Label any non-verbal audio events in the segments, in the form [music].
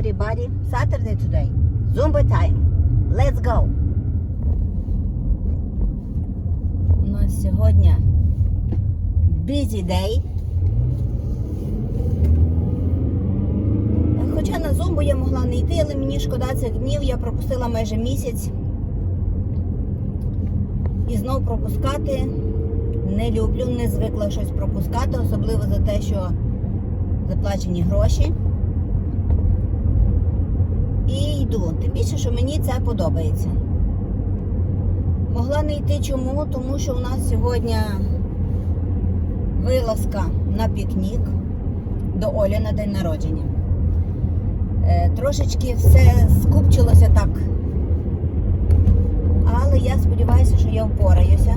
everybody. Saturday today. Zumba time. Let's go. У нас сьогодні busy day. Хоча на зумбу я могла не йти, але мені шкода цих днів. Я пропустила майже місяць. І знов пропускати не люблю, не звикла щось пропускати, особливо за те, що заплачені гроші. Йду. Тим більше, що мені це подобається. Могла не йти чому? Тому що у нас сьогодні вилазка на пікнік до Олі на день народження. Е, Трошечки все скупчилося так. Але я сподіваюся, що я впораюся.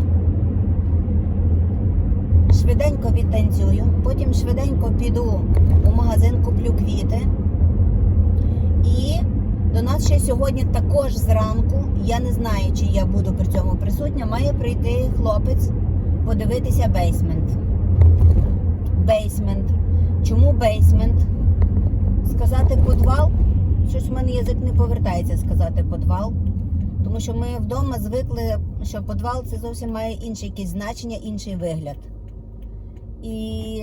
Швиденько відтанцюю, потім швиденько піду у магазин, куплю квіти. І до нас ще сьогодні також зранку, я не знаю, чи я буду при цьому присутня, має прийти хлопець подивитися бейсмент. Бейсмент. Чому бейсмент? Сказати подвал? Щось в мене язик не повертається сказати подвал. Тому що ми вдома звикли, що подвал це зовсім має інше якесь значення, інший вигляд. І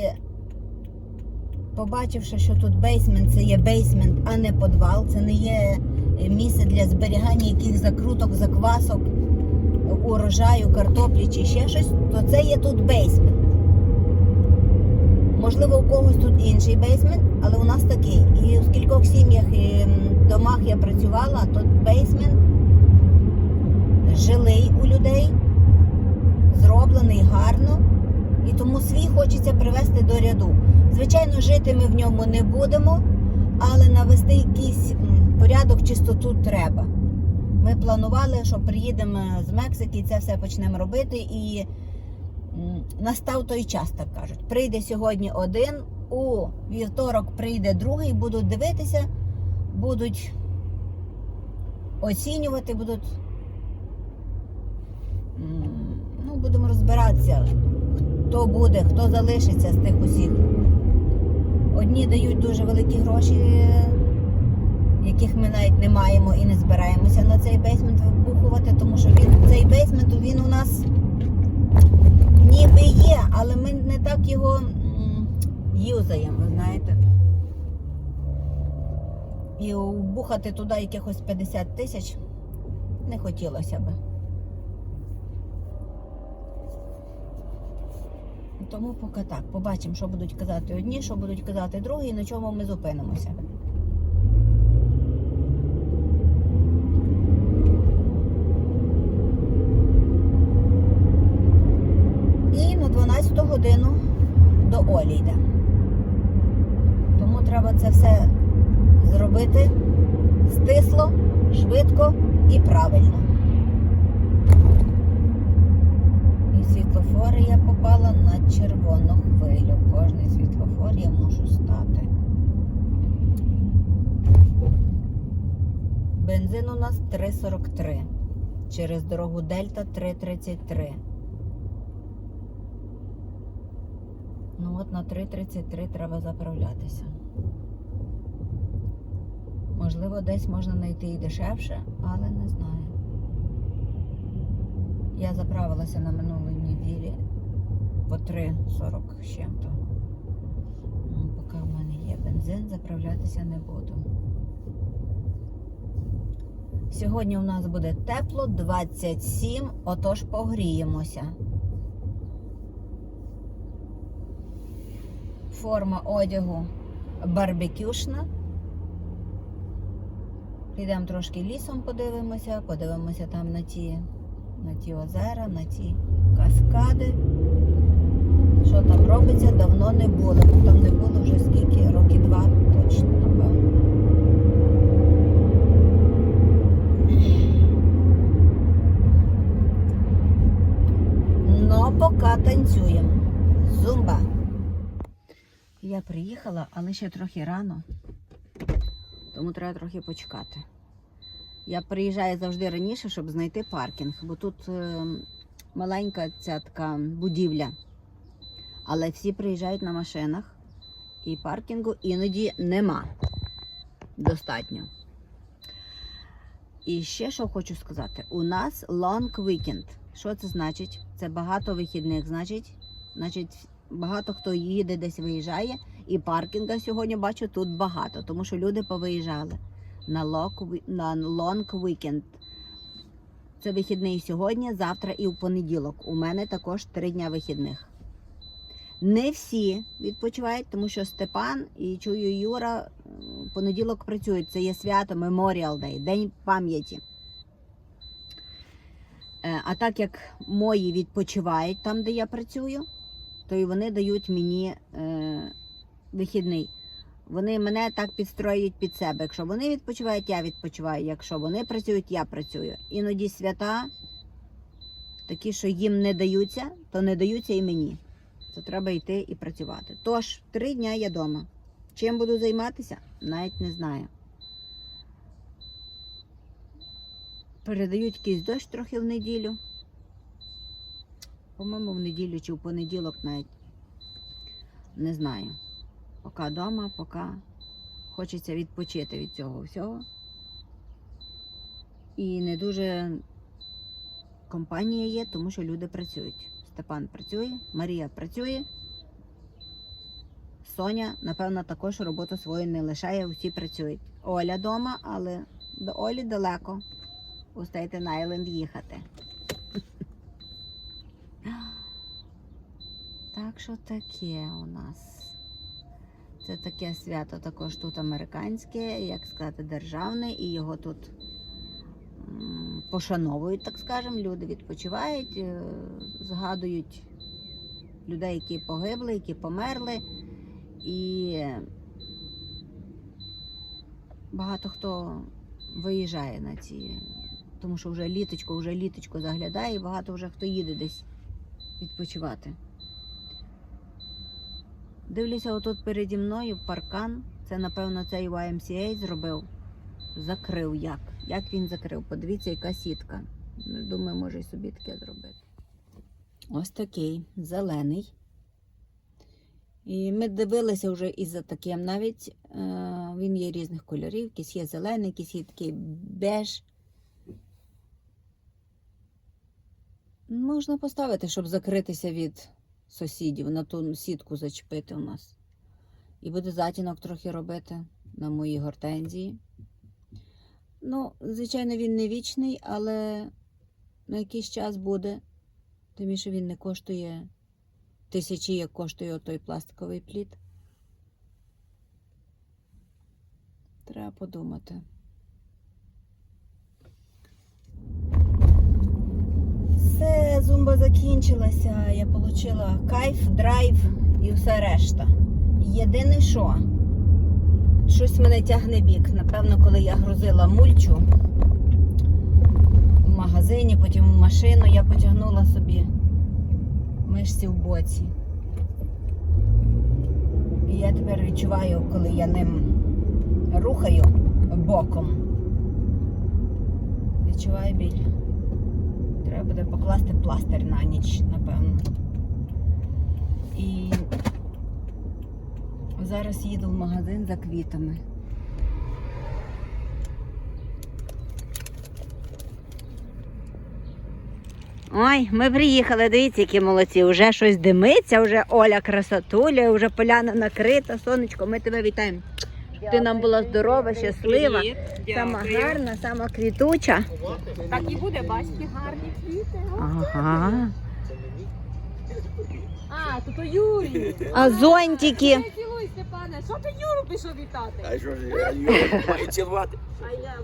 побачивши, що тут бейсмент це є бейсмент, а не подвал, це не є місце для зберігання яких закруток, заквасок, урожаю, картоплі чи ще щось, то це є тут бейсмент. Можливо, у когось тут інший бейсмент, але у нас такий. І в кількох сім'ях і домах я працювала, тут бейсмент жилий у людей, зроблений гарно, і тому свій хочеться привести до ряду. Звичайно, жити ми в ньому не будемо, але навести якийсь м, порядок, чистоту треба. Ми планували, що приїдемо з Мексики це все почнемо робити. І настав той час, так кажуть. Прийде сьогодні один, у вівторок прийде другий, будуть дивитися, будуть оцінювати, будуть ну, будемо розбиратися, хто буде, хто залишиться з тих усіх. Одні дають дуже великі гроші, яких ми навіть не маємо і не збираємося на цей бейсмент вибухувати, тому що він, цей бейсмент він у нас ніби є, але ми не так його юзаємо, знаєте. І вбухати туди якихось 50 тисяч не хотілося би. Тому поки так. Побачимо, що будуть казати одні, що будуть казати другі, і на чому ми зупинимося. І на 12 годину до Олі йде. Тому треба це все зробити стисло, швидко і правильно. І світлофори я попала на червону хвилю. Кожний світлофор я можу стати. Бензин у нас 3,43. Через дорогу Дельта 3,33. Ну от на 3,33 треба заправлятися. Можливо, десь можна знайти і дешевше, але не знаю. Я заправилася на минулій неділі по 3,40 з чим-то. Ну, поки в мене є бензин, заправлятися не буду. Сьогодні у нас буде тепло 27, отож погріємося. Форма одягу барбекюшна. Підемо трошки лісом подивимося, подивимося там на ті на ті озера, на ті каскади. Що там робиться, давно не було. Там не було вже скільки, роки два точно, напевно. Но поки танцюємо. Зумба. Я приїхала, але ще трохи рано, тому треба трохи почекати. Я приїжджаю завжди раніше, щоб знайти паркінг, бо тут е, маленька ця така будівля. Але всі приїжджають на машинах і паркінгу іноді нема. достатньо. І ще що хочу сказати: у нас long weekend. Що це значить? Це багато вихідних, значить, значить, багато хто їде десь виїжджає, і паркінга сьогодні бачу тут багато, тому що люди повиїжджали на long weekend. Це вихідний сьогодні, завтра і в понеділок. У мене також три дня вихідних. Не всі відпочивають, тому що Степан і чую Юра в понеділок працюють. Це є свято Memorial Day, День пам'яті. Е, А так як мої відпочивають там, де я працюю, то і вони дають мені е, вихідний. Вони мене так підстроюють під себе. Якщо вони відпочивають, я відпочиваю. Якщо вони працюють, я працюю. Іноді свята, такі, що їм не даються, то не даються і мені. То треба йти і працювати. Тож, три дня я вдома. Чим буду займатися, навіть не знаю. Передають якийсь дощ трохи в неділю. По-моєму, в неділю чи в понеділок навіть. Не знаю. Поки вдома, поки хочеться відпочити від цього всього. І не дуже компанія є, тому що люди працюють. Степан працює, Марія працює. Соня, напевно, також роботу свою не лишає, усі працюють. Оля вдома, але до Олі далеко. У Стейтен Айленд їхати. Що таке у нас. Це таке свято також тут американське, як сказати, державне, і його тут пошановують, так скажемо. Люди відпочивають, е, згадують людей, які погибли, які померли. І багато хто виїжджає на ці, тому що вже літочко, вже літочко заглядає, і багато вже хто їде десь відпочивати. Дивлюся, отут переді мною паркан. Це, напевно, цей YMCA зробив. Закрив як? Як він закрив? Подивіться, яка сітка. Ну, Думаю, може і собі таке зробити. Ось такий зелений. І ми дивилися вже і за таким навіть. Е, він є різних кольорів, якийсь є зелений, якийсь є такий беж. Можна поставити, щоб закритися від сусідів, на ту сітку зачепити у нас. І буде затінок трохи робити на моїй гортензії. Ну, звичайно, він не вічний, але на якийсь час буде. Тим більше він не коштує тисячі, як коштує той пластиковий плід. Треба подумати. Все, зумба закінчилася. Я отримала кайф, драйв і все решта. Єдине що, щось мене тягне бік. Напевно, коли я грузила мульчу в магазині, потім в машину, я потягнула собі мишці в боці. І я тепер відчуваю, коли я ним рухаю боком. Відчуваю біль. Треба буде покласти пластир на ніч, напевно. І зараз їду в магазин за квітами. Ой, ми приїхали, дивіться, які молодці. Вже щось димиться, вже Оля красотуля, вже поляна накрита, сонечко, ми тебе вітаємо. Ти нам була здорова, щаслива, сама гарна, сама квітуча. Так і буде, бачите, гарні квіти. Ага. А, то то Юрій. А зонтики? Цілуй, Степане. Що ти Юру пішов вітати? А що ж я її маю цілувати, А я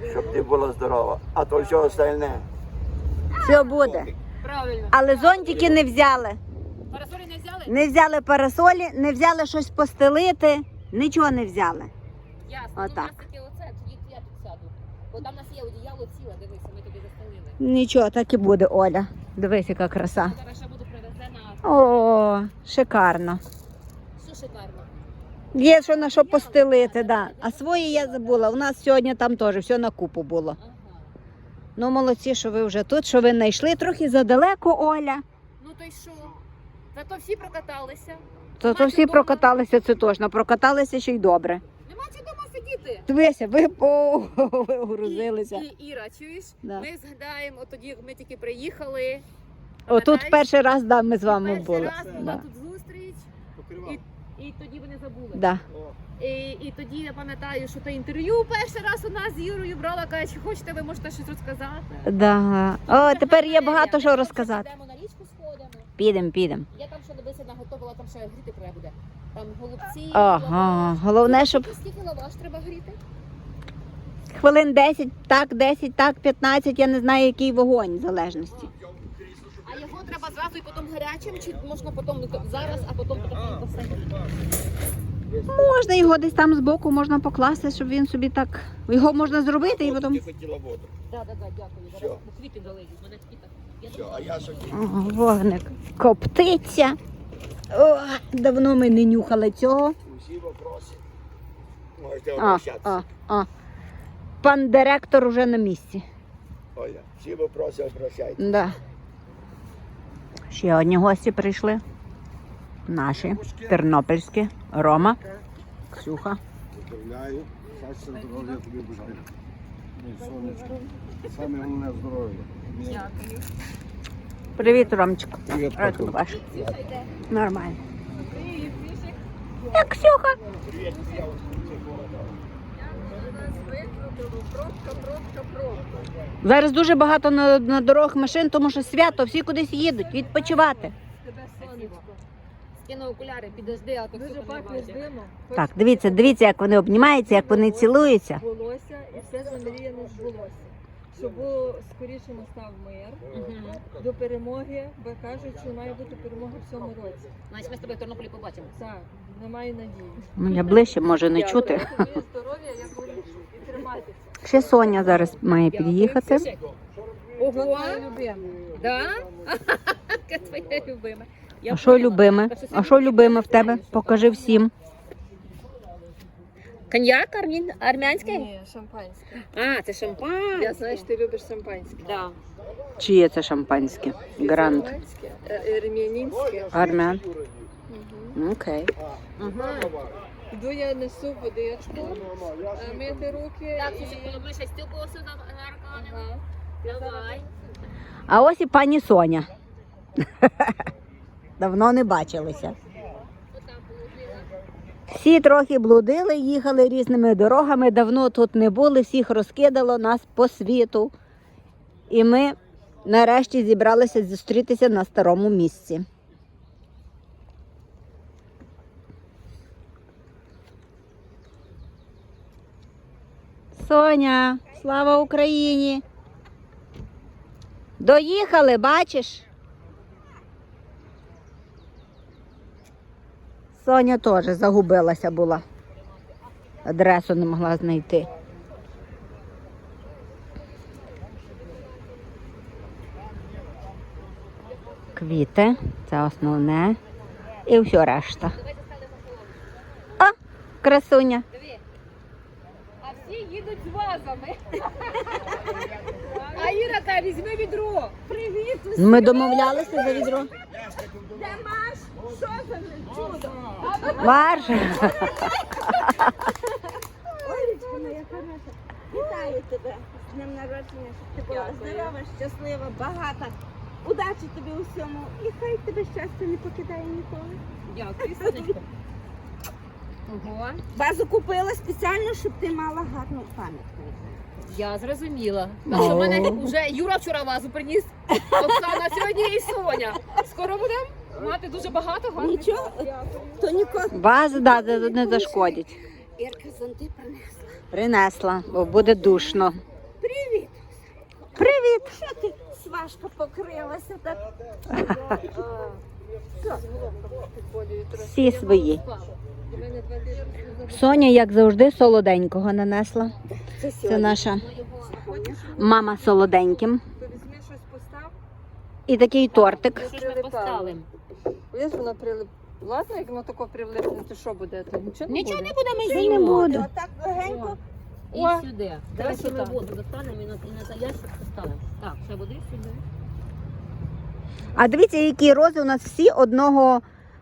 вже. щоб ти була здорова, а то все остальне. Все буде. Правильно. Але зонтики не взяли. Парасолі не взяли? Не взяли парасолі, не взяли щось постелити, нічого не взяли. Ясно. Ну, у нас таке оце, тоді я тут сяду. Бо там у нас є одіяло ціле, дивися, ми тобі застелили. Нічого, так і буде, Оля. Дивись, яка краса. Зараз ще буду привезена. О, шикарно. Що шикарно. Є що на що постелити, да. А свої я забула. У нас сьогодні там теж все на купу було. Ага. Ну, молодці, що ви вже тут, що ви знайшли трохи задалеко, Оля. Ну то й що? Зато всі прокаталися. То, то всі прокаталися, це точно. Прокаталися ще й добре. Нема чого дома сидіти. Дивися, ви погрузилися. [laughs] І, і, Іра, чуєш? Да. Ми згадаємо, тоді ми тільки приїхали. Отут Пам'ятаєш? перший раз да, ми з вами Перший були. раз була Да. тут зустріч, і тоді вони забули. Да. І, і тоді я пам'ятаю, що те інтерв'ю перший раз у нас з Юрою брала, каже, чи хочете, ви можете щось розказати. Да. О, тепер є багато що розказати. Йдемо на. Підемо, підемо. Я там ще дивися наготовила, там ще гріти треба буде. Там голубці, Ага, лаваш. головне, щоб Скільки- лаваш треба гріти? хвилин 10, так, 10, так, 15, я не знаю, який вогонь в залежності. А його треба зразу і потім гарячим, чи можна потім зараз, а потім все? Можна його десь там збоку можна покласти, щоб він собі так. Його можна зробити і потім. Ти хотіла воду. Так, так, так, дякую. Квіти долежуть, мене такі вогник коптиться. О, давно ми не нюхали цього. Усі вопроси. Можете А, обращатися. а, а. Пан директор уже на місці. Оля, всі вопроси обращайтесь. Да. Ще одні гості прийшли. Наші, тернопільські, Рома, Ксюха. Поздравляю. Щастя, здоров'я тобі бажаю. Сонечко. Саме головне здоров'я. Дякую. Привіт, Ромчик. Привіт, йде. Нормально. Привіт, Ксюшик. Як Ксюха? Пробка, пробка, пробка. Зараз дуже багато на, на дорогах машин, тому що свято, всі кудись їдуть, відпочивати. Тебе сонечко. Скину окуляри, підожди, а то Дуже Ксюха не пахнеш бачить. димом. Так, дивіться, дивіться, як вони обнімаються, як вони цілуються. Збулося і все замріяно збулося. Щоб було скоріше настав мир до перемоги, бо кажуть, що має бути перемога в цьому році. Значить, ми з тобою в Тернополі побачимо. Так, немає надії. Ну, я ближче, може не чути. Здоров'я, я буду і триматися. Ще Соня зараз має під'їхати. Ого, любимо. да? [laughs] Яке твоє любиме. Я А що любиме? А що любиме в тебе? Покажи всім. Коньяк армін... армянський? Ні, шампанське. А, це шампан. Я знаю, що ти любиш шампанське. Да. Чиє це шампанське? Грант. Шампанське, е. Армян. Мгм. Окей. Ага. Іду я несу водичку, е, мити руки. Так, і- ми ще стілкувалися на на. Ага. Давай. А ось і пані Соня. Давно не бачилися. Всі трохи блудили, їхали різними дорогами, давно тут не були, всіх розкидало нас по світу. І ми нарешті зібралися зустрітися на старому місці. Соня, слава Україні! Доїхали, бачиш? Соня теж загубилася була. Адресу не могла знайти. Квіти, це основне. І все решта. О, красуня. А всі їдуть з вазами. [laughs] А Іра каже, візьми відро. Привіт. Ми домовлялися за відро. Де Маш? Що це вже чудо? Варша. Олечко, моя хороша, вітаю тебе з днем народження, щоб ти була здорова, щаслива, багата. Удачі тобі у всьому і хай тебе щастя не покидає ніколи. Дякую, сонечко. Ого. Базу купила спеціально, щоб ти мала гарну пам'ятку. Я зрозуміла. Так що мене вже Юра вчора вазу приніс. Оксана сьогодні і Соня. Скоро будемо мати дуже багато гарних. Нічого, то ніколи. Вас да, не зашкодять. Ірка зонти принесла. Принесла, бо буде душно. Привіт! Привіт! Що ти сважка покрилася так? Всі свої. Соня, як завжди, солоденького нанесла. Це Це наша мама солоденьким. І такий тортик. Що ж ми поставимо? Ось воно прилип. Ладно, як воно тако прилипне, то що буде? То нічого не Нічого буде. не буде, ми Це не з'їмо. буде. Отак легенько. І О, сюди. Давай красота. ми воду достанемо і на, і на ящик поставимо. Так, ще води сюди. А дивіться, які рози у нас всі одного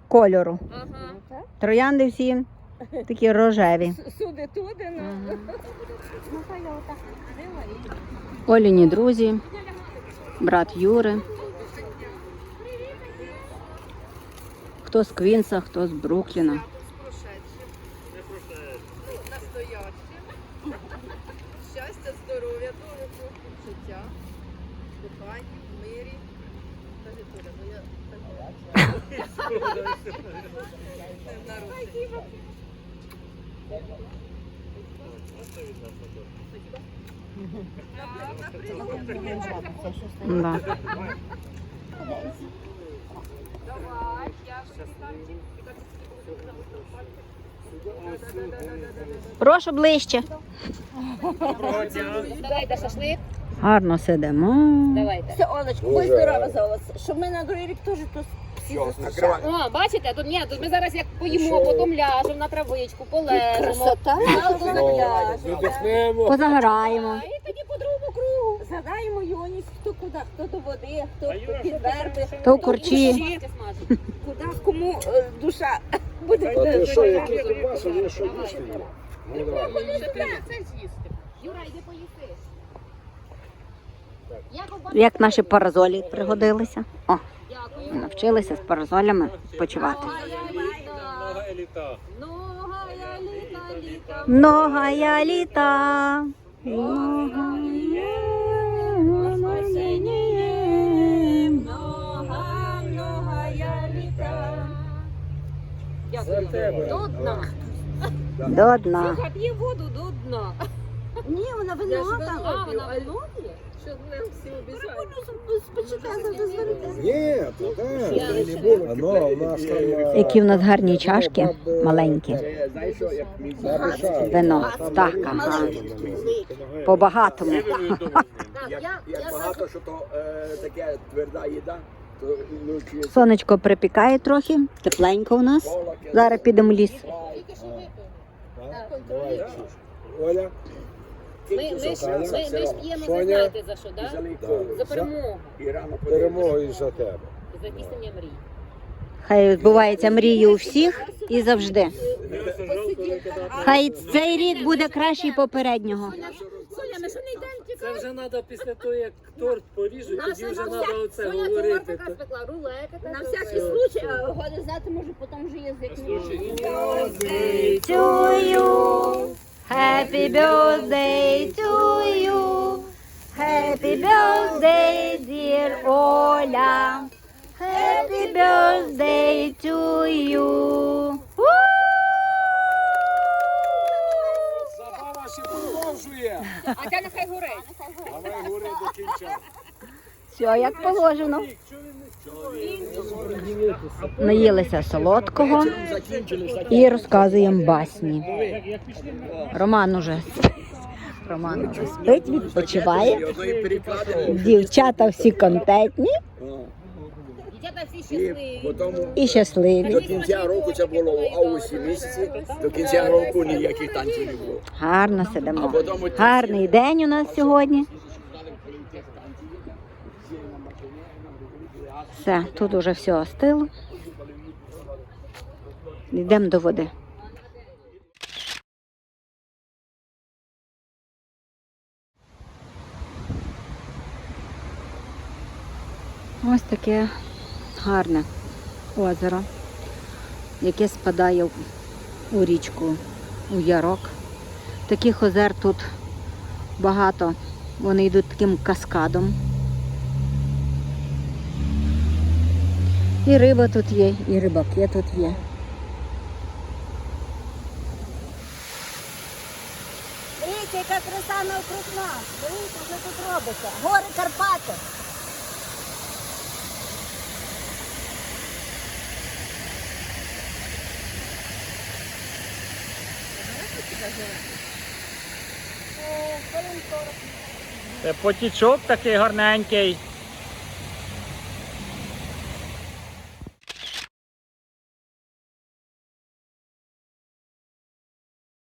кольору. Ага. Троянди всі Такі рожеві. Сюди туди, ну. Ну, хай я отак. Оліні друзі, брат Юри. Хто з Квінса, хто з Брукліна. Щастя, здоров'я, довгого життя, кохання, мирі. Да. Прошу ближче. Давайте шашлик. Гарно сидимо. Давайте. Все, Олечко, будь здорова за вас. Щоб ми на другий рік теж тут всі зустрічали. О, бачите, тут ні, тут ми зараз як поїмо, потім ляжемо на травичку, полежимо. Красота. Віддихнемо. Позагораємо. І тоді по другому кругу. Задаємо юність, хто куди, хто до води, хто під верби, То в корчі. Куди кому е, душа [laughs] буде. А ти що, які запаси, є що їсти є? Ну давай. Юра, йди поїси. Як наші паразолі пригодилися. О, навчилися з паразолями почувати. Многая літа, літа. Многая літа. До дна. До дна. Слухай, п'є воду до дна. Ні, вона там. а, вона вино п'є? Що нам всі обіцяють. Нас е, Які в нас гарні чашки, маленькі. Мій Написали. Вино, так, ага. По-багатому. [laughs] Багато, що то е, таке тверда їда, то ну, Сонечко припікає трохи, тепленько у нас. Зараз підемо в ліс. Оля, Ми, ми, ж, ми, ми ж п'ємо, ви знаєте за що, да? За перемогу. І перемогою за тебе. За здійснення мрій. Хай збуваються мрії у всіх і завжди. Хай цей рік буде кращий попереднього. Соня, ми що не йдемо тільки? Це вже треба після того, як торт поріжуть, тоді вже треба оце Соня говорити. тортика спекла, рулетика. На всякий случай, а годи знати, може потім вже язик не you, happy birthday to you, happy birthday dear Оля, happy birthday to you. Забава ще продовжує. А ця нехай горить. Давай гори до кінця. Все як положено. Наїлися солодкого і розказуємо басні. Роман уже Роман уже спить, відпочиває. Дівчата всі контентні Дівчата всі І щасливі. до кінця року це було в августі місяці, до кінця року ніяких танців не було. Гарно сидимо. Гарний день у нас сьогодні. Все, тут уже все остило. Йдемо до води. Ось таке гарне озеро, яке спадає у річку, у ярок. Таких озер тут багато. Вони йдуть таким каскадом. І риба тут є, і рибаки тут є. Дивіться, яка краса навкруг нас. Дивіться, що тут робиться. Гори Карпати. Потічок такий гарненький.